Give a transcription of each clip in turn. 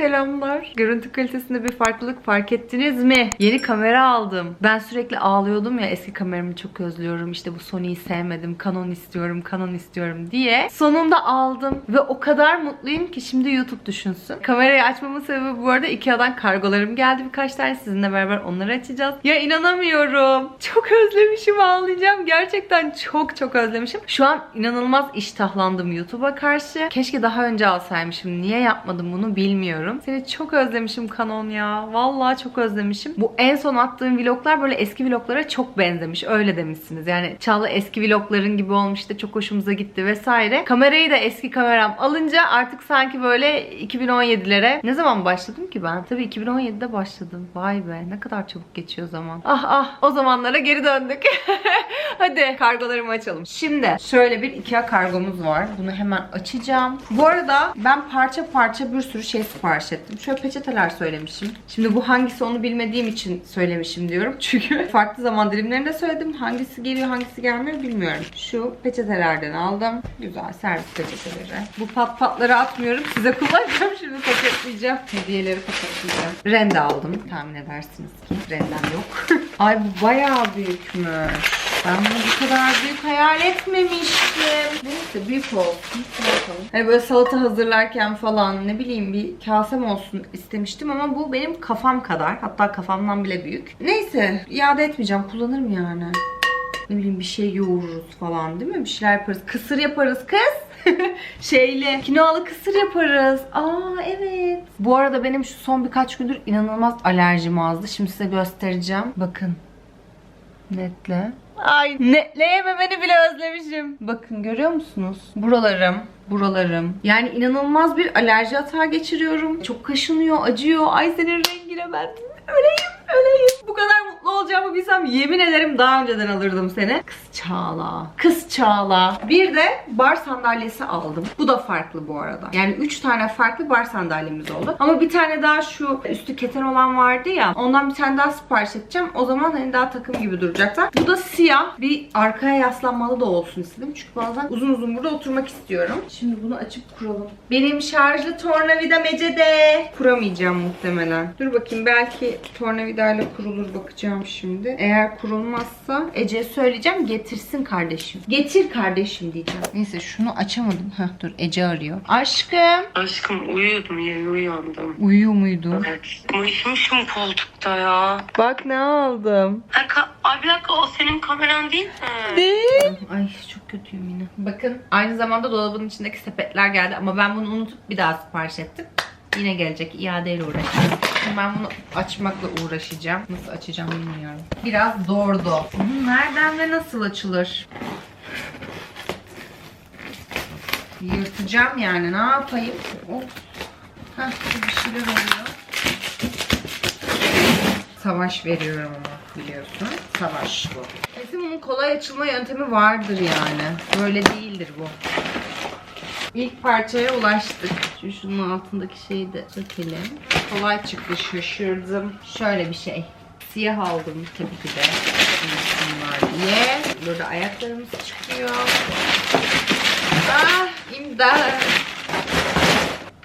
Selamlar. Görüntü kalitesinde bir farklılık fark ettiniz mi? Yeni kamera aldım. Ben sürekli ağlıyordum ya eski kameramı çok özlüyorum. İşte bu Sony'yi sevmedim. Canon istiyorum, Canon istiyorum diye. Sonunda aldım ve o kadar mutluyum ki şimdi YouTube düşünsün. Kamerayı açmamın sebebi bu arada Ikea'dan kargolarım geldi birkaç tane. Sizinle beraber onları açacağız. Ya inanamıyorum. Çok özlemişim ağlayacağım. Gerçekten çok çok özlemişim. Şu an inanılmaz iştahlandım YouTube'a karşı. Keşke daha önce alsaymışım. Niye yapmadım bunu bilmiyorum. Seni çok özlemişim Canon ya. Vallahi çok özlemişim. Bu en son attığım vloglar böyle eski vloglara çok benzemiş. Öyle demişsiniz. Yani Çağla eski vlogların gibi olmuş işte çok hoşumuza gitti vesaire. Kamerayı da eski kameram alınca artık sanki böyle 2017'lere ne zaman başladım ki ben? Tabii 2017'de başladım. Vay be ne kadar çabuk geçiyor zaman. Ah ah o zamanlara geri döndük. Hadi kargolarımı açalım. Şimdi şöyle bir Ikea kargomuz var. Bunu hemen açacağım. Bu arada ben parça parça bir sürü şey sipariş ettim. Şöyle peçeteler söylemişim. Şimdi bu hangisi onu bilmediğim için söylemişim diyorum. Çünkü farklı zaman dilimlerinde söyledim. Hangisi geliyor hangisi gelmiyor bilmiyorum. Şu peçetelerden aldım. Güzel servis peçeteleri. Bu pat patları atmıyorum. Size kullanacağım. Şimdi paketleyeceğim. Hediyeleri paketleyeceğim. Rende aldım. Tahmin edersiniz ki rendem yok. Ay bu bayağı büyükmüş. Ben bunu bu kadar büyük hayal etmemiştim. Neyse büyük olsun. Ne yapalım? Hani böyle salata hazırlarken falan ne bileyim bir kasem olsun istemiştim ama bu benim kafam kadar. Hatta kafamdan bile büyük. Neyse iade etmeyeceğim. Kullanırım yani. Ne bileyim bir şey yoğururuz falan değil mi? Bir şeyler yaparız. Kısır yaparız kız. Şeyle kinoalı kısır yaparız. Aa evet. Bu arada benim şu son birkaç gündür inanılmaz alerjim azdı. Şimdi size göstereceğim. Bakın. Netle. Ay netleyememeni bile özlemişim. Bakın görüyor musunuz? Buralarım, buralarım. Yani inanılmaz bir alerji atağı geçiriyorum. Çok kaşınıyor, acıyor. Ay senin rengine ben öleyim, öleyim. Bu kadar olacağımı bilsem yemin ederim daha önceden alırdım seni. Kız Çağla. Kız Çağla. Bir de bar sandalyesi aldım. Bu da farklı bu arada. Yani 3 tane farklı bar sandalyemiz oldu. Ama bir tane daha şu üstü keten olan vardı ya. Ondan bir tane daha sipariş edeceğim. O zaman hani daha takım gibi duracaklar. Bu da siyah. Bir arkaya yaslanmalı da olsun istedim. Çünkü bazen uzun uzun burada oturmak istiyorum. Şimdi bunu açıp kuralım. Benim şarjlı tornavida mecede. Kuramayacağım muhtemelen. Dur bakayım belki tornavidayla kurulur bakacağım şimdi. Eğer kurulmazsa Ece'ye söyleyeceğim getirsin kardeşim. Getir kardeşim diyeceğim. Neyse şunu açamadım. Heh, dur Ece arıyor. Aşkım. Aşkım uyuyordum yeni uyandım. Uyuyor muydun? Evet. Uyumuşum koltukta ya. Bak ne aldım. Ha, ka- Ay bir dakika o senin kameran değil mi? Değil. Ay çok kötüyüm yine. Bakın aynı zamanda dolabın içindeki sepetler geldi ama ben bunu unutup bir daha sipariş ettim. Yine gelecek. iadeyle uğraşacağım. Şimdi ben bunu açmakla uğraşacağım. Nasıl açacağım bilmiyorum. Biraz zordu. Nereden ve nasıl açılır? Yırtacağım yani. Ne yapayım? Of. Heh, bir şeyler oluyor. Savaş veriyorum ama biliyorsun. Savaş bu. Kesin bunun kolay açılma yöntemi vardır yani. Böyle değildir bu. İlk parçaya ulaştık. Şimdi şunun altındaki şeyi de sökelim. Kolay çıktı şaşırdım. Şöyle bir şey. Siyah aldım tabii ki de. Bunlar diye. Burada ayaklarımız çıkıyor. Ah imdat.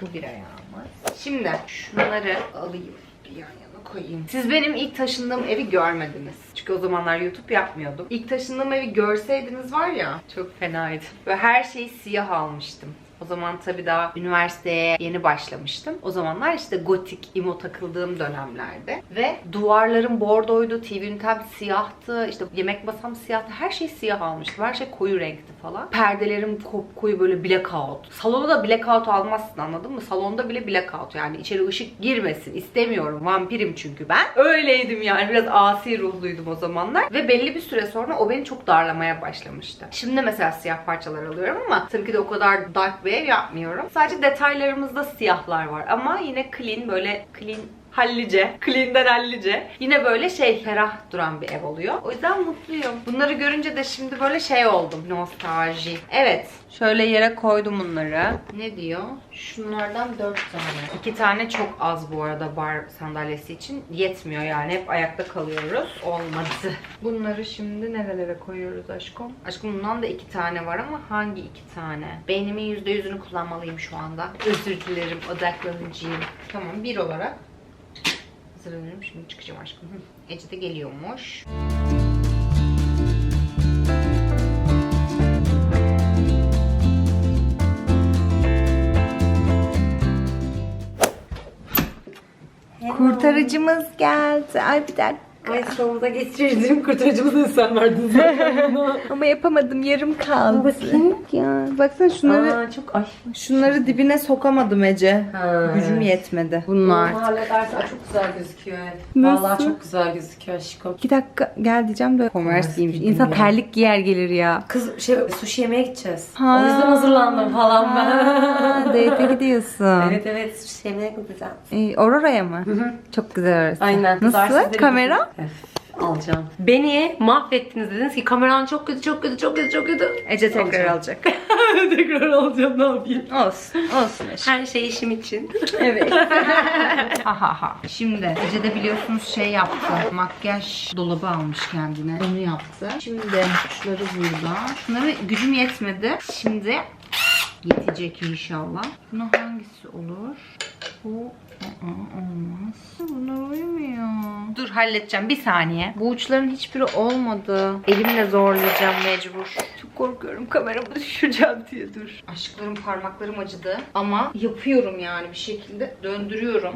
Bu bir ayağımız. Şimdi şunları alayım. Bir yan yana koyayım. Siz benim ilk taşındığım evi görmediniz. Çünkü o zamanlar YouTube yapmıyordum. İlk taşındığım evi görseydiniz var ya çok fenaydı. Ve her şeyi siyah almıştım. O zaman tabii daha üniversiteye yeni başlamıştım. O zamanlar işte gotik, imo takıldığım dönemlerde. Ve duvarlarım bordoydu, TV ünitem siyahtı, işte yemek masam siyahtı. Her şey siyah almıştım. Her şey koyu renkti falan. Perdelerim koyu böyle blackout. Salona da blackout almazsın anladın mı? Salonda bile blackout yani içeri ışık girmesin. istemiyorum. Vampirim çünkü ben. Öyleydim yani. Biraz asi ruhluydum o zamanlar. Ve belli bir süre sonra o beni çok darlamaya başlamıştı. Şimdi mesela siyah parçalar alıyorum ama tabii ki de o kadar dark ev yapmıyorum. Sadece detaylarımızda siyahlar var ama yine clean böyle clean Hallice. Clean'den hallice. Yine böyle şey ferah duran bir ev oluyor. O yüzden mutluyum. Bunları görünce de şimdi böyle şey oldum. Nostalji. Evet. Şöyle yere koydum bunları. Ne diyor? Şunlardan 4 tane. 2 tane çok az bu arada bar sandalyesi için. Yetmiyor yani. Hep ayakta kalıyoruz. Olmadı. Bunları şimdi nerelere koyuyoruz aşkım? Aşkım bundan da 2 tane var ama hangi 2 tane? Beynimin %100'ünü kullanmalıyım şu anda. Özür dilerim. Odaklanıcıyım. Tamam bir olarak hazırlanıyorum. Şimdi çıkacağım aşkım. Ece de geliyormuş. Kurtarıcımız geldi. Ay bir dakika. Ay sınavımıza geçirdiğim kurtarıcımızı sen verdin zaten. Ama yapamadım. Yarım kaldı. Bakayım. Ya baksana şunları Aa, çok ay. şunları dibine sokamadım Ece. Ha. Gücüm yetmedi. Bunlar. Bunu halledersen Ay, çok güzel gözüküyor. evet. Nasıl? Vallahi çok güzel gözüküyor aşkım. İki dakika gel diyeceğim de Converse Converse giymiş. giydim İnsan ya. terlik giyer gelir ya. Kız şey sushi yemeye gideceğiz. Ha. O yüzden hazırlandım falan ben. Date'e gidiyorsun. evet evet sushi yemeye gideceğim. Ee, Aurora'ya mı? Çok güzel orası. Aynen. Nasıl? Kamera? Öf, Alacağım. Beni mahvettiniz dediniz ki kameran çok kötü çok kötü çok kötü çok kötü. Ece tekrar Alacağım. alacak. Tekrar alacağım ne yapayım. olsun. Olsun Ece. Her şey işim için. Evet. ha ha ha. Şimdi Ece de biliyorsunuz şey yaptı. Makyaj dolabı almış kendine. Onu yaptı. Şimdi şunları burada. Şunları gücüm yetmedi. Şimdi yetecek inşallah. Buna hangisi olur? Bu Aa, olmaz. Bunlar uymuyor. Dur halledeceğim bir saniye. Bu uçların hiçbiri olmadı. Elimle zorlayacağım mecbur. Çok korkuyorum kameramı düşüreceğim diye dur. Aşklarım parmaklarım acıdı. Ama yapıyorum yani bir şekilde. Döndürüyorum.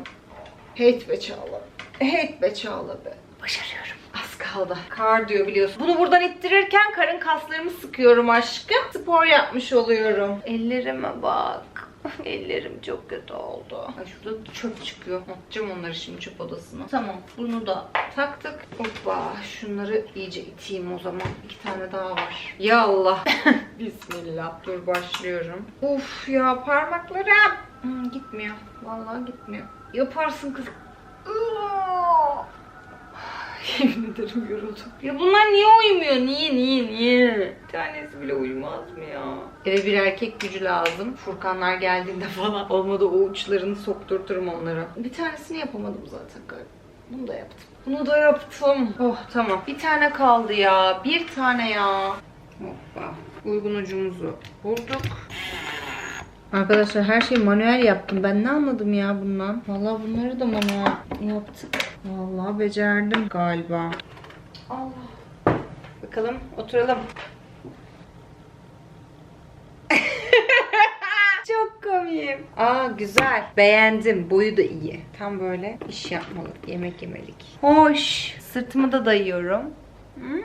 Hate be Çağla. Hate be Çağla be. Başarıyorum. Az kaldı. Kardiyo biliyorsun. Bunu buradan ittirirken karın kaslarımı sıkıyorum aşkım. Spor yapmış oluyorum. Ellerime bak. Ellerim çok kötü oldu. Ay şurada çöp çıkıyor. Atacağım onları şimdi çöp odasına. Tamam bunu da taktık. Hoppa şunları iyice iteyim o zaman. İki tane daha var. Ya Allah. Bismillah. Dur başlıyorum. Uf ya parmaklarım. Hmm, gitmiyor. Vallahi gitmiyor. Yaparsın kız. Yemin ederim yoruldum. Ya bunlar niye uyumuyor? Niye niye niye? Bir tanesi bile uyumaz mı ya? Eve bir erkek gücü lazım. Furkanlar geldiğinde falan olmadı o uçlarını sokturturum onlara. Bir tanesini yapamadım zaten galiba. Bunu da yaptım. Bunu da yaptım. Oh tamam. Bir tane kaldı ya. Bir tane ya. Hoppa. Uygun ucumuzu vurduk. Arkadaşlar her şeyi manuel yaptım. Ben ne anladım ya bundan? Vallahi bunları da manuel yaptık. Vallahi becerdim galiba. Allah. Bakalım oturalım. Çok komiyim. Aa güzel. Beğendim. Boyu da iyi. Tam böyle iş yapmalık. Yemek yemelik. Hoş. Sırtımı da dayıyorum. Hmm,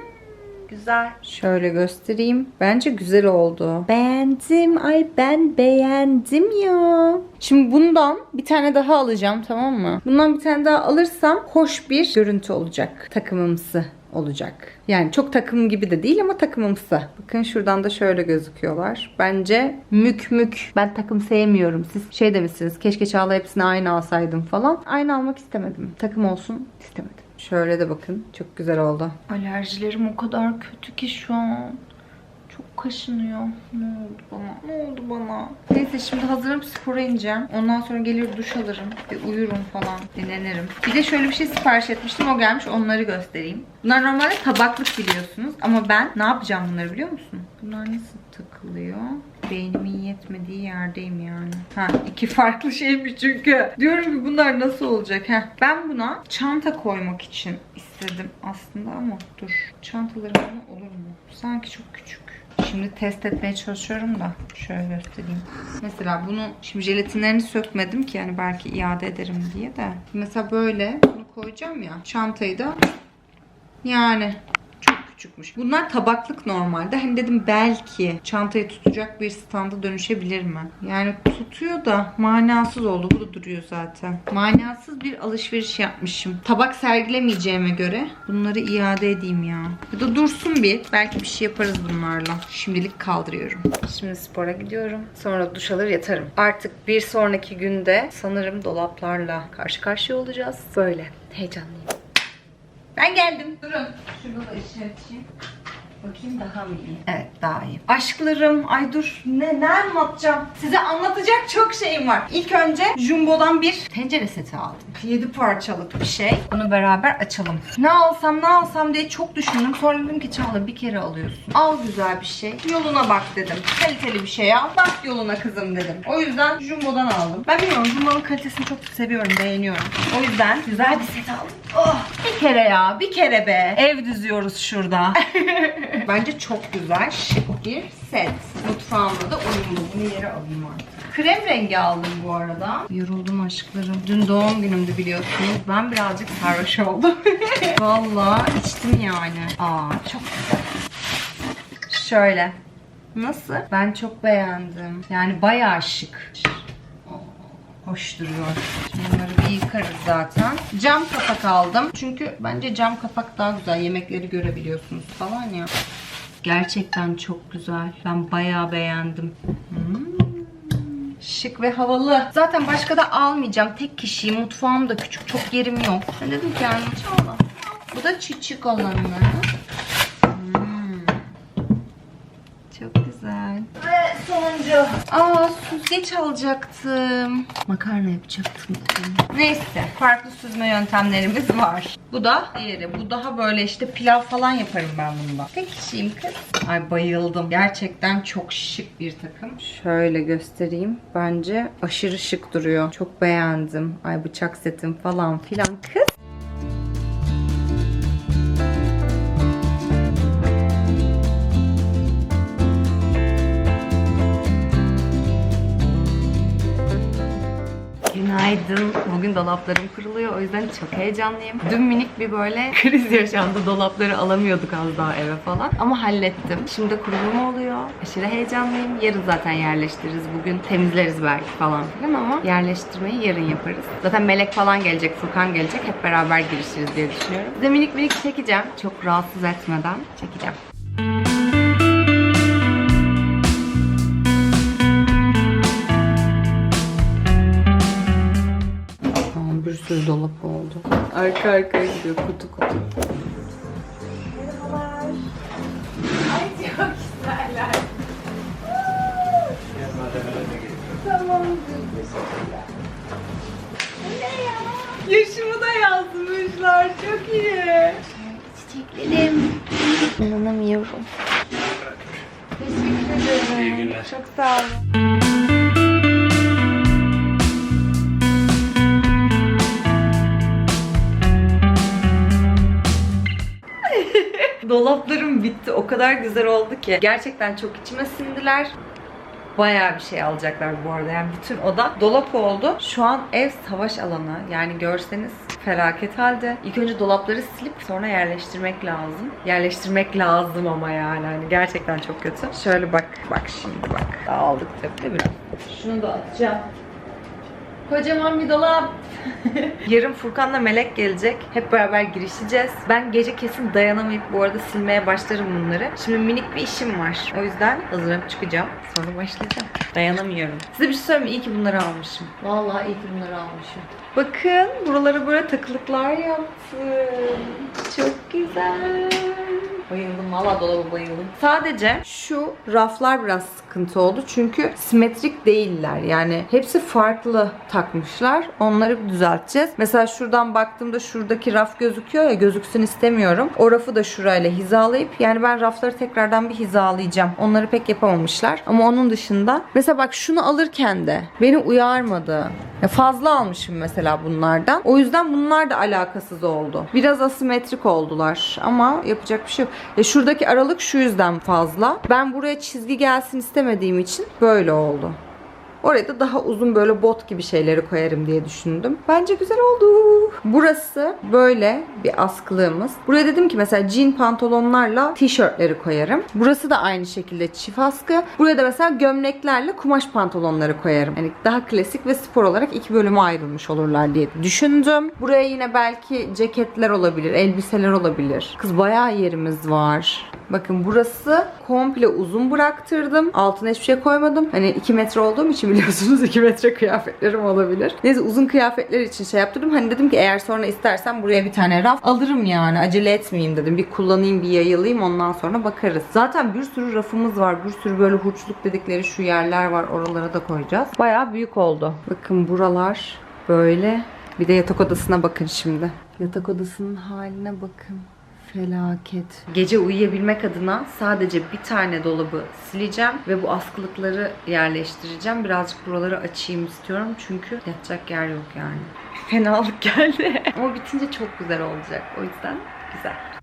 Güzel. Şöyle göstereyim. Bence güzel oldu. Beğendim. Ay ben beğendim ya. Şimdi bundan bir tane daha alacağım tamam mı? Bundan bir tane daha alırsam hoş bir görüntü olacak. Takımımsı olacak. Yani çok takım gibi de değil ama takımımsı. Bakın şuradan da şöyle gözüküyorlar. Bence mük mük. Ben takım sevmiyorum. Siz şey demişsiniz keşke Çağla hepsini aynı alsaydım falan. Aynı almak istemedim. Takım olsun istemedim. Şöyle de bakın. Çok güzel oldu. Alerjilerim o kadar kötü ki şu an. Çok kaşınıyor. Ne oldu bana? Ne oldu bana? Neyse şimdi hazırım spora ineceğim. Ondan sonra gelir duş alırım. Bir uyurum falan. Dinlenirim. Bir de şöyle bir şey sipariş etmiştim. O gelmiş. Onları göstereyim. Bunlar normalde tabaklık biliyorsunuz. Ama ben ne yapacağım bunları biliyor musun? Bunlar nasıl takılıyor? Beynimin yetmediği yerdeyim yani. Ha iki farklı şeymiş çünkü. Diyorum ki bunlar nasıl olacak? Heh. Ben buna çanta koymak için istedim aslında ama dur. Çantalarım olur mu? Sanki çok küçük. Şimdi test etmeye çalışıyorum da şöyle göstereyim. Mesela bunu şimdi jelatinlerini sökmedim ki yani belki iade ederim diye de. Mesela böyle bunu koyacağım ya. Çantayı da yani küçükmüş. Bunlar tabaklık normalde. Hani dedim belki çantayı tutacak bir standa dönüşebilir mi? Yani tutuyor da manasız oldu. Bu da duruyor zaten. Manasız bir alışveriş yapmışım. Tabak sergilemeyeceğime göre bunları iade edeyim ya. Ya da dursun bir. Belki bir şey yaparız bunlarla. Şimdilik kaldırıyorum. Şimdi spora gidiyorum. Sonra duş alır yatarım. Artık bir sonraki günde sanırım dolaplarla karşı karşıya olacağız. Böyle heyecanlıyım. Ben geldim. Durun. Şurada da ışığı açayım. Bakayım daha mı iyi? Evet daha iyi. Aşklarım, ay dur ne, ne anlatacağım? Size anlatacak çok şeyim var. İlk önce Jumbo'dan bir tencere seti aldım. 7 parçalık bir şey. Bunu beraber açalım. Ne alsam ne alsam diye çok düşündüm. Sonra dedim ki Çağla bir kere alıyorsun. Al güzel bir şey. Yoluna bak dedim. Kaliteli bir şey al. Bak yoluna kızım dedim. O yüzden Jumbo'dan aldım. Ben bilmiyorum Jumbo'nun kalitesini çok seviyorum, beğeniyorum. O yüzden güzel bir set aldım. Oh, bir kere ya, bir kere be. Ev düzüyoruz şurada. Bence çok güzel, şık bir set. Mutfağımda da uyumlu. Bunu yere alayım artık. Krem rengi aldım bu arada. Yoruldum aşklarım. Dün doğum günümdü biliyorsunuz. Ben birazcık sarhoş oldum. Vallahi içtim yani. Aa çok güzel. Şöyle. Nasıl? Ben çok beğendim. Yani bayağı şık. Hoş duruyor. Bunları bir yıkarız zaten. Cam kapak aldım. Çünkü bence cam kapak daha güzel. Yemekleri görebiliyorsunuz falan ya. Gerçekten çok güzel. Ben bayağı beğendim. Hmm. Şık ve havalı. Zaten başka da almayacağım. Tek kişiyim. Mutfağım da küçük. Çok yerim yok. Ben dedim ki yani Çağla. Bu da küçük olanı. Hmm. Çok güzel. Ve sonuncu. Aa süzgeç alacaktım. Makarna yapacaktım. Neyse. Farklı süzme yöntemlerimiz var. Bu da diğeri. Bu daha böyle işte pilav falan yaparım ben bunda. Tek kişiyim kız. Ay bayıldım. Gerçekten çok şık bir takım. Şöyle göstereyim. Bence aşırı şık duruyor. Çok beğendim. Ay bıçak setim falan filan. Kız Günaydın. Bugün dolaplarım kuruluyor. O yüzden çok heyecanlıyım. Dün minik bir böyle kriz yaşandı. Dolapları alamıyorduk az daha eve falan. Ama hallettim. Şimdi kurulum oluyor. Aşırı heyecanlıyım. Yarın zaten yerleştiririz. Bugün temizleriz belki falan filan ama yerleştirmeyi yarın yaparız. Zaten Melek falan gelecek, Furkan gelecek. Hep beraber girişiriz diye düşünüyorum. Size minik minik çekeceğim. Çok rahatsız etmeden çekeceğim. Tamam dolap oldu. Arka arkaya gidiyor kutu kutu. Yaşımı da yazmışlar. Çok iyi. Çiçeklerim. İnanamıyorum. Teşekkür ederim. Çok sağ olun. Bitti. O kadar güzel oldu ki. Gerçekten çok içime sindiler. Bayağı bir şey alacaklar bu arada. Yani bütün oda dolap oldu. Şu an ev savaş alanı. Yani görseniz felaket halde. İlk önce dolapları silip sonra yerleştirmek lazım. Yerleştirmek lazım ama yani. Hani gerçekten çok kötü. Şöyle bak. Bak şimdi bak. Dağıldık tabii biraz. Şunu da atacağım. Kocaman bir dolap. Yarın Furkan'la Melek gelecek. Hep beraber girişeceğiz. Ben gece kesin dayanamayıp bu arada silmeye başlarım bunları. Şimdi minik bir işim var. O yüzden hazırlanıp çıkacağım. Sonra başlayacağım. Dayanamıyorum. Size bir şey söyleyeyim mi? İyi ki bunları almışım. Vallahi iyi ki bunları almışım. Bakın buralara böyle takılıklar yaptım. Çok güzel. Bayıldım valla dolaba bayıldım. Sadece şu raflar biraz sıkıntı oldu. Çünkü simetrik değiller. Yani hepsi farklı takmışlar. Onları düzelteceğiz. Mesela şuradan baktığımda şuradaki raf gözüküyor ya gözüksün istemiyorum. O rafı da şurayla hizalayıp yani ben rafları tekrardan bir hizalayacağım. Onları pek yapamamışlar. Ama onun dışında mesela bak şunu alırken de beni uyarmadı. Ya fazla almışım mesela bunlardan. O yüzden bunlar da alakasız oldu. Biraz asimetrik oldular ama yapacak bir şey yok. Ya şuradaki aralık şu yüzden fazla. Ben buraya çizgi gelsin istemediğim için böyle oldu. Oraya da daha uzun böyle bot gibi şeyleri koyarım diye düşündüm. Bence güzel oldu. Burası böyle bir askılığımız. Buraya dedim ki mesela jean pantolonlarla tişörtleri koyarım. Burası da aynı şekilde çift askı. Buraya da mesela gömleklerle kumaş pantolonları koyarım. Yani daha klasik ve spor olarak iki bölüme ayrılmış olurlar diye düşündüm. Buraya yine belki ceketler olabilir, elbiseler olabilir. Kız bayağı yerimiz var. Bakın burası komple uzun bıraktırdım. Altına hiçbir şey koymadım. Hani 2 metre olduğum için biliyorsunuz 2 metre kıyafetlerim olabilir. Neyse uzun kıyafetler için şey yaptırdım. Hani dedim ki eğer sonra istersen buraya bir tane raf alırım yani. Acele etmeyeyim dedim. Bir kullanayım bir yayılayım ondan sonra bakarız. Zaten bir sürü rafımız var. Bir sürü böyle hurçluk dedikleri şu yerler var. Oralara da koyacağız. Bayağı büyük oldu. Bakın buralar böyle. Bir de yatak odasına bakın şimdi. Yatak odasının haline bakın. Felaket. Gece uyuyabilmek adına sadece bir tane dolabı sileceğim ve bu askılıkları yerleştireceğim. Birazcık buraları açayım istiyorum çünkü yatacak yer yok yani. Fenalık geldi. Ama bitince çok güzel olacak. O yüzden güzel.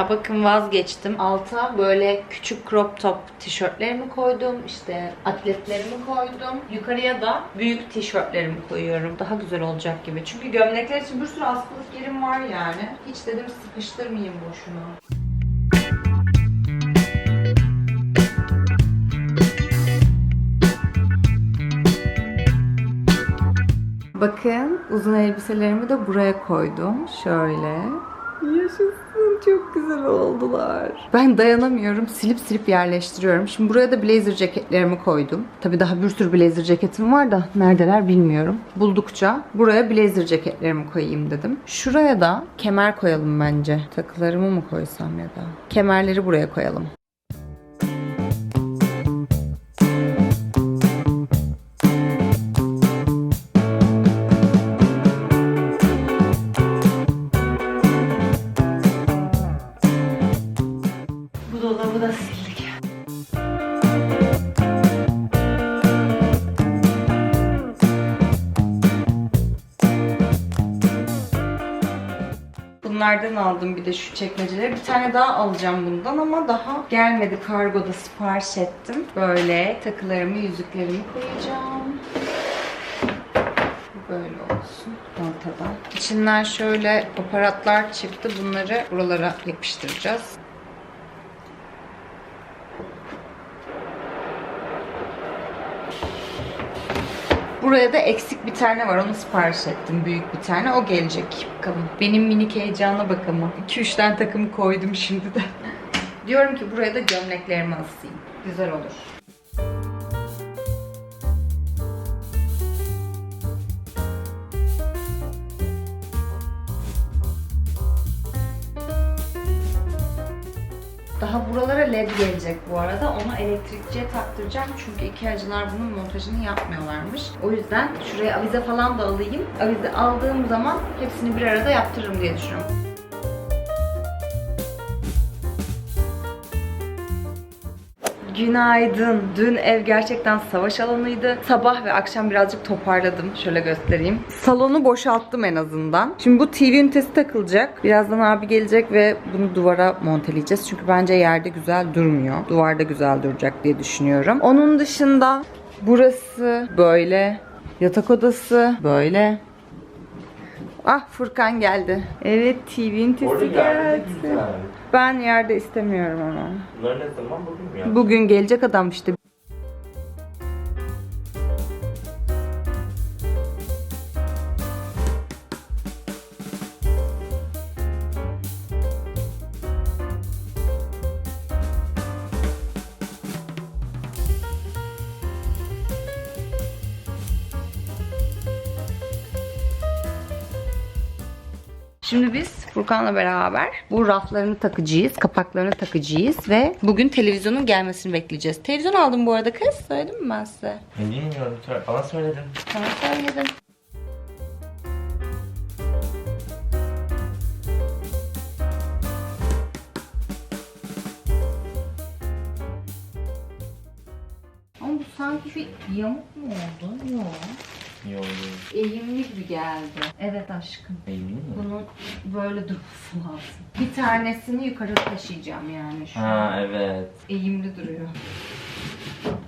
Ya bakın vazgeçtim. Alta böyle küçük crop top tişörtlerimi koydum. İşte atletlerimi koydum. Yukarıya da büyük tişörtlerimi koyuyorum. Daha güzel olacak gibi. Çünkü gömlekler için bir sürü askılık yerim var yani. Hiç dedim sıkıştırmayayım boşuna. Bakın uzun elbiselerimi de buraya koydum. Şöyle. Yaşasın çok güzel oldular. Ben dayanamıyorum. Silip silip yerleştiriyorum. Şimdi buraya da blazer ceketlerimi koydum. Tabi daha bir sürü blazer ceketim var da neredeler bilmiyorum. Buldukça buraya blazer ceketlerimi koyayım dedim. Şuraya da kemer koyalım bence. Takılarımı mı koysam ya da. Kemerleri buraya koyalım. De şu çekmeceleri. Bir tane daha alacağım bundan ama daha gelmedi. Kargoda sipariş ettim. Böyle takılarımı, yüzüklerimi koyacağım. Böyle olsun ortadan. İçinden şöyle aparatlar çıktı. Bunları buralara yapıştıracağız. Buraya da eksik bir tane var. Onu sipariş ettim. Büyük bir tane. O gelecek. Bakalım. Benim minik heyecana bakalım. 2-3 tane takım koydum şimdi de. Diyorum ki buraya da gömleklerimi asayım. Güzel olur. Led gelecek bu arada. Onu elektrikçiye taktıracağım. Çünkü iki acılar bunun montajını yapmıyorlarmış. O yüzden şuraya avize falan da alayım. Avize aldığım zaman hepsini bir arada yaptırırım diye düşünüyorum. Günaydın. Dün ev gerçekten savaş alanıydı. Sabah ve akşam birazcık toparladım. Şöyle göstereyim. Salonu boşalttım en azından. Şimdi bu TV ünitesi takılacak. Birazdan abi gelecek ve bunu duvara monteleyeceğiz. Çünkü bence yerde güzel durmuyor. Duvarda güzel duracak diye düşünüyorum. Onun dışında burası böyle. Yatak odası böyle. Ah Furkan geldi. Evet TV ünitesi geldi. Ben yerde istemiyorum ama. Bunlar ne zaman bugün mü ya? Bugün gelecek adam işte. Furkan'la beraber bu raflarını takacağız, kapaklarını takacağız ve bugün televizyonun gelmesini bekleyeceğiz. Televizyon aldım bu arada kız. Söyledim mi ben size? Ne bilmiyorum. Bana söyledin. Sana söyledim. Ama bu sanki bir yamuk mu oldu? Yok. Oldu. Eğimli gibi geldi. Evet aşkım. Eğimli mi? Bunun böyle durması lazım. Bir tanesini yukarı taşıyacağım yani şu an. Ha evet. Eğimli duruyor.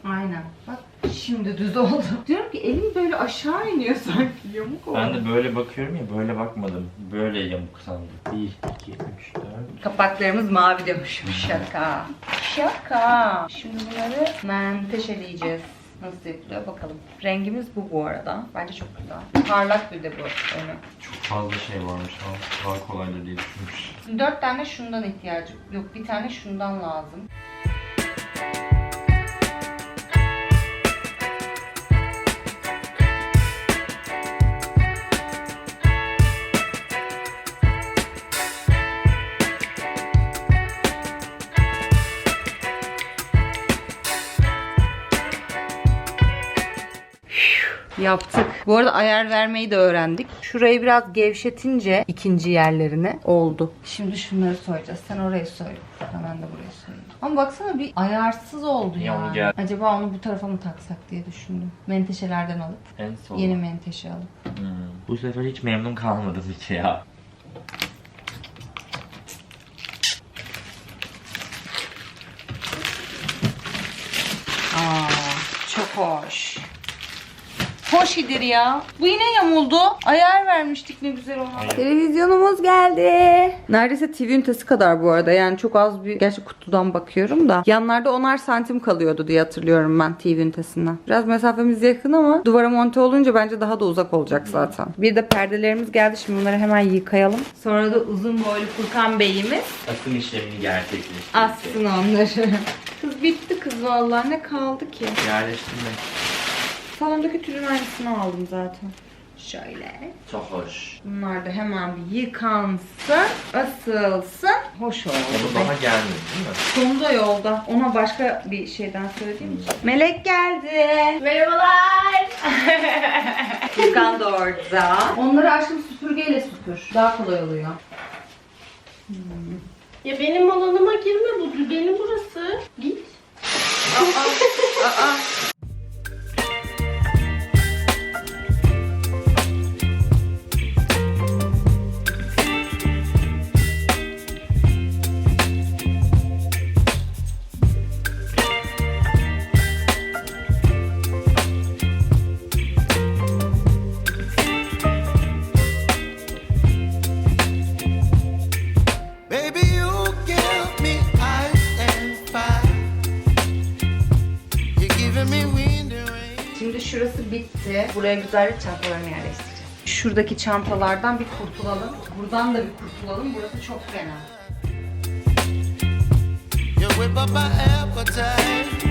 Aynen. Bak şimdi düz oldu. Diyorum ki elim böyle aşağı iniyor sanki. Yamuk oldu. Ben de böyle bakıyorum ya böyle bakmadım. Böyle yamuk sandım. 1, 2, 3, 4. Kapaklarımız mavi demişim. Şaka. Şaka. Şimdi bunları menteşeleyeceğiz. Nasıl yapılıyor bakalım. Rengimiz bu bu arada. Bence çok güzel. Parlak bir de bu önü. Çok fazla şey varmış ama daha kolaydır diye düşünmüş. Dört tane şundan ihtiyacım. Yok bir tane şundan lazım. Yaptık. Bu arada ayar vermeyi de öğrendik. Şurayı biraz gevşetince ikinci yerlerine oldu. Şimdi şunları soyacağız. Sen orayı soy. Ben de burayı soyayım. Ama baksana bir ayarsız oldu Ya yani. gel- Acaba onu bu tarafa mı taksak diye düşündüm. Menteşelerden alıp. En son. Yeni menteşe alıp. Hmm. Bu sefer hiç memnun kalmadım hiç ya. Aa, çok hoş. Hoş idir ya. Bu yine yamuldu. Ayar vermiştik ne güzel ona. Televizyonumuz geldi. Neredeyse TV ünitesi kadar bu arada. Yani çok az bir gerçi kutudan bakıyorum da. Yanlarda onar santim kalıyordu diye hatırlıyorum ben TV ünitesinden. Biraz mesafemiz yakın ama duvara monte olunca bence daha da uzak olacak zaten. Bir de perdelerimiz geldi. Şimdi bunları hemen yıkayalım. Sonra da uzun boylu Furkan Bey'imiz Asım işlemini gerçekleştirdi. assın onları. Kız bitti kız vallahi ne kaldı ki? Yerleştirmek. Salondaki tülün aynısını aldım zaten. Şöyle. Çok hoş. Bunlar da hemen bir yıkansın, asılsın. Hoş oldu. Onu bana gelmedi değil mi? Sonunda yolda. Ona başka bir şeyden söylediğim için. Melek geldi. Merhabalar. Furkan da orada. Onları aşkım süpürgeyle süpür. Daha kolay oluyor. Ya benim alanıma girme bu. Benim burası. Git. Aa, Baby, Buraya güzelce çantalarını yerleştireceğiz. Şuradaki çantalardan bir kurtulalım. Buradan da bir kurtulalım. Burası çok fena. You whip up my appetite.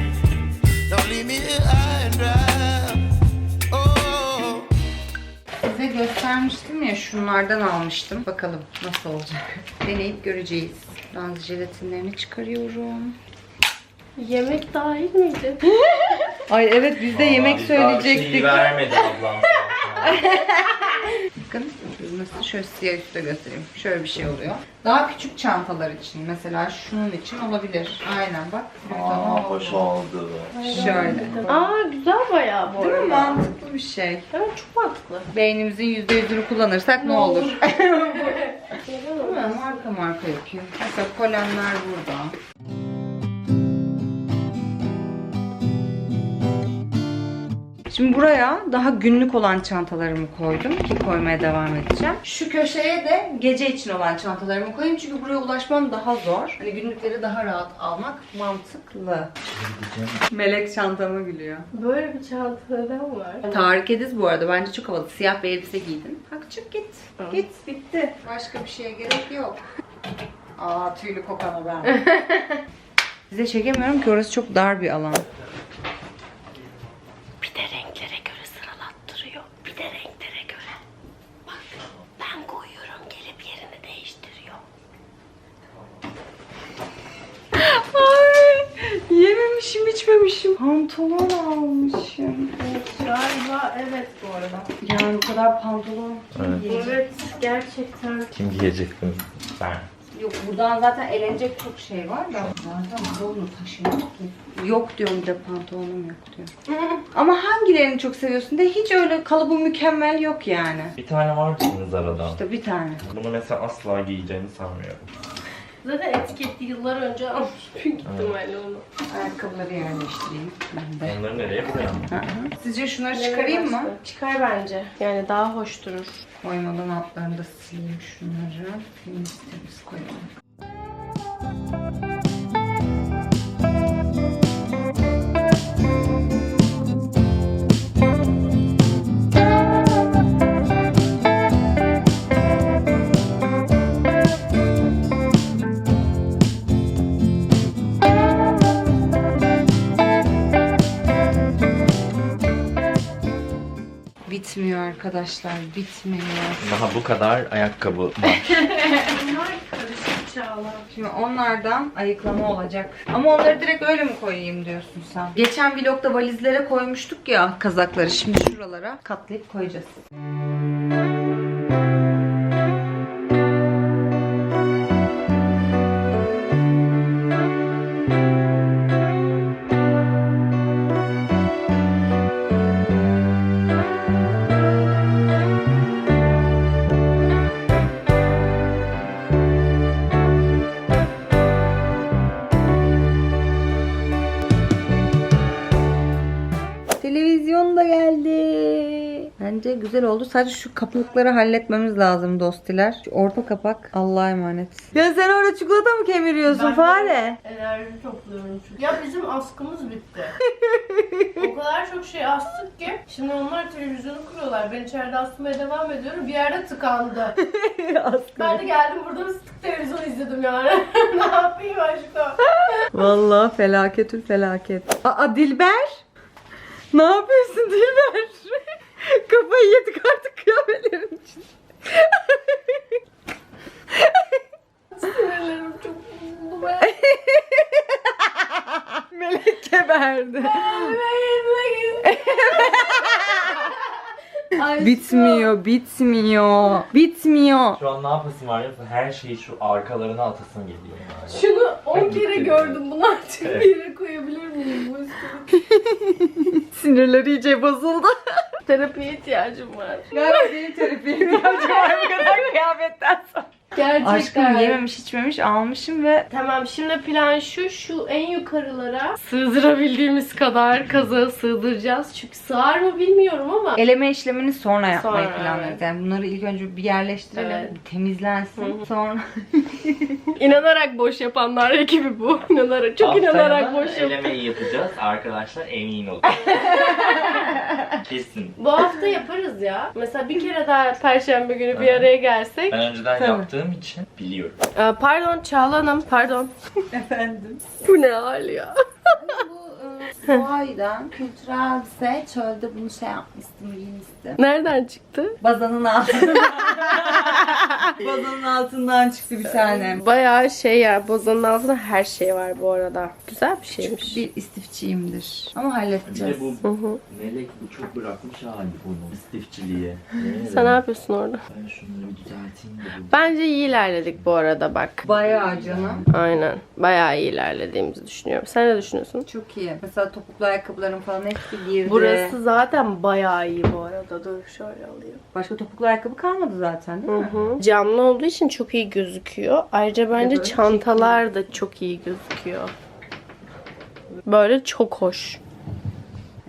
Don't leave me here high and dry. Oh, Size göstermiştim ya şunlardan almıştım. Bakalım nasıl olacak. Deneyip göreceğiz. Ben jelatinlerini çıkarıyorum. Yemek dahil miydi? Ay evet biz de yemek Aa, biz daha bir söyleyecektik. Şeyi vermedi ablam. Bakın nasıl şöyle siyah üstte göstereyim. Şöyle bir şey oluyor. Daha küçük çantalar için mesela şunun için olabilir. Aynen bak. Aa, hoş oldu. Şöyle. Aa güzel bayağı bu Değil mi? arada. Mantıklı bir şey. Evet çok mantıklı. Beynimizin %100'ünü kullanırsak ne olur? Değil mi? Değil mi? Marka marka yapıyor. Mesela polenler burada. Şimdi buraya daha günlük olan çantalarımı koydum ki koymaya devam edeceğim. Şu köşeye de gece için olan çantalarımı koyayım çünkü buraya ulaşmam daha zor. Hani günlükleri daha rahat almak mantıklı. Melek çantama gülüyor. Böyle bir çanta neden var? Tarık Ediz bu arada bence çok havalı. Siyah bir elbise giydin. Kalk çık git. Git bitti. Başka bir şeye gerek yok. Aa tüylü kokana ben. Size çekemiyorum ki orası çok dar bir alan. Bir de renklere göre sıralattırıyor. Bir de renklere göre. Bak ben koyuyorum gelip yerini değiştiriyor. Ay yememişim içmemişim. Pantolon almışım. Galiba evet bu arada. Yani bu kadar pantolon kim Evet. giyecek? Evet gerçekten. Kim giyecek bunu? Ben. Yok buradan zaten elenecek çok şey var da. Zaten bunu taşımak ki. Yok diyorum de pantolonum yok diyor. Ama hangilerini çok seviyorsun de hiç öyle kalıbı mükemmel yok yani. Bir tane var şimdi Zara'dan. İşte bir tane. Bunu mesela asla giyeceğini sanmıyorum. Zaten etiketli yıllar önce almış büyük ihtimalle onu. Ayakkabıları yerleştireyim ben de. Onları nereye? Hı hı. Sizce şunları çıkarayım mı? Çıkar bence. Yani daha hoş durur. Koymadan altlarını da sileyim şunları. Temiz temiz koyalım. Bitmiyor arkadaşlar, bitmiyor. Daha bu kadar ayakkabı var. Şimdi onlardan ayıklama olacak. Ama onları direkt öyle mi koyayım diyorsun sen? Geçen vlogda valizlere koymuştuk ya kazakları. Şimdi şuralara katlayıp koyacağız. Televizyon da geldi. Bence güzel oldu. Sadece şu kapakları halletmemiz lazım dostiler. Şu orta kapak Allah'a emanet. Ya sen orada çikolata mı kemiriyorsun Ben- fare? Enerji topluyorum çünkü. Ya bizim askımız bitti. o kadar çok şey astık ki. Şimdi onlar televizyonu kuruyorlar. Ben içeride asmaya devam ediyorum. Bir yerde tıkandı. ben de geldim burada ısıtık televizyon izledim yani. ne yapayım aşkım? Vallahi felaketül felaket. Aa Dilber? Ne yapıyorsun Dilber? Kafayı yedik artık kıyafetlerin için. Sinirlerim çok bozuldu be. Melek geberdi. bitmiyor, bitmiyor. Bitmiyor. Şu an ne yapasın var ya her şeyi şu arkalarına atasın geliyor yani. Şunu 10 Ben kere gördüm. Bunu artık Evet. bir yere koyabilir miyim bu üstüne? Sinirleri iyice bozuldu. Terapiye ihtiyacım var. Galiba benim terapiye ihtiyacım var bu kadar kıyafetten sonra. Gerçekten. Aşkım yememiş içmemiş almışım ve Tamam şimdi plan şu şu en yukarılara sığdırabildiğimiz kadar kazağı sığdıracağız. Çünkü sığar mı bilmiyorum ama. eleme işlemini sonra yapmayı Sonra, planlıyoruz. evet. Yani bunları ilk önce bir yerleştirelim, Evet. bir temizlensin. Sonra İnanarak boş yapanlar ekibi bu. İnanarak, çok inanarak boş yap. elemeyi yapacağız arkadaşlar emin olun. Kesin. Bu hafta yaparız ya. Mesela bir kere daha perşembe günü bir araya gelsek. Ben önceden Tabii. Yaptığım için biliyorum. Aa, pardon Çağla Hanım pardon. efendim. Bu ne hal ya? Bu e, Doğay'dan kültürelse çölde bunu şey yapmıştım, giymiştim. Nereden çıktı? Bazanın altından. Bazanın altından çıktı bir tane. Bayağı şey ya bozanın altında her şey var bu arada. Güzel bir şeymiş. Bir istifçiyimdir. Ama Bir halledeceğiz. de bu Hı hı. melek bu çok bırakmış hali bunu istifçiliğe. Yemin Sen ne yapıyorsun orada? Ben şunları bir düzelteyim de bu. Bence iyi ilerledik bu arada bak. Bayağı canım. Aynen. Bayağı iyi ilerlediğimizi düşünüyorum. Sen ne düşünüyorsun? Çok iyi. Mesela topuklu ayakkabılarım falan hepsi girdi. Burası zaten bayağı iyi bu arada. Dur şöyle alayım. Başka topuklu ayakkabı kalmadı zaten değil mi? Hı. Camlı olduğu için çok iyi gözüküyor. Ayrıca bence çantalar da çok iyi gözüküyor. Böyle çok hoş.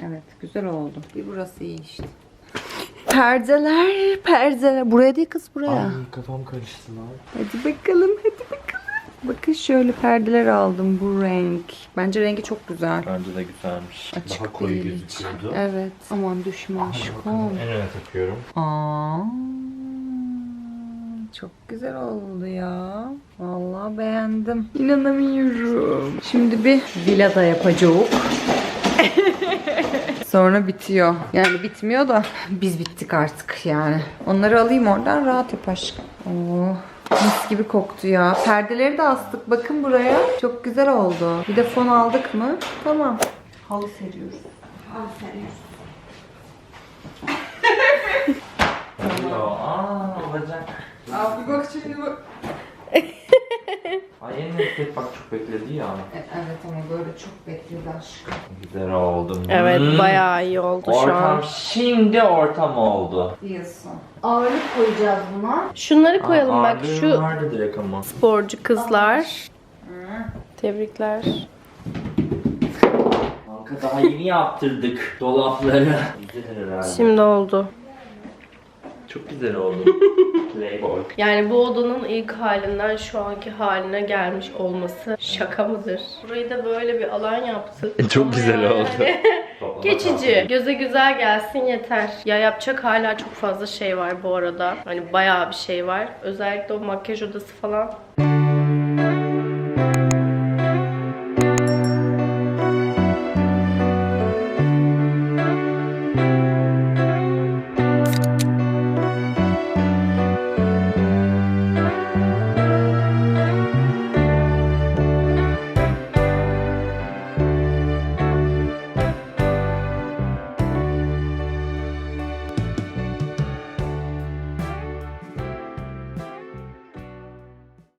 Evet güzel oldu. Bir burası iyi işte. Perdeler, perdeler. Buraya değil kız buraya. Ay kafam karıştı lan. Hadi bakalım, hadi bakalım. Bakın şöyle perdeler aldım bu renk. Bence rengi çok güzel. Bence de güzelmiş. Açık Daha koyu gözüküyordu. Evet. Aman düşme aşkım. en öne takıyorum. Aa, çok güzel oldu ya. Vallahi beğendim. İnanamıyorum. Şimdi bir villa yapacağız. Sonra bitiyor. Yani bitmiyor da biz bittik artık yani. Onları alayım oradan rahat yap aşkım. Oo. Mis gibi koktu ya. Perdeleri de astık. Bakın buraya. Çok güzel oldu. Bir de fon aldık mı? Tamam. Halı seriyoruz. Halı seriyoruz. Aa, olacak. Abi bak şimdi bak. Ay en nefret bak çok bekledi ya. Evet ama böyle çok bekledi aşkım. Güzel oldum. Evet Hmm. bayağı iyi oldu şu Ortam an. şimdi ortam oldu. Diyorsun. Ağırlık koyacağız buna. Şunları koyalım Aa, bak şu vardı direkt ama. sporcu kızlar. Tebrikler. Kanka daha yeni yaptırdık dolapları. Güzel herhalde. Şimdi oldu. Çok güzel oldu. Playboy. Yani bu odanın ilk halinden şu anki haline gelmiş olması şaka mıdır? Burayı da böyle bir alan yaptık. Çok Ama güzel yani oldu. Geçici. Göze güzel gelsin yeter. Ya yapacak hala çok fazla şey var bu arada. Hani bayağı bir şey var. Özellikle o makyaj odası falan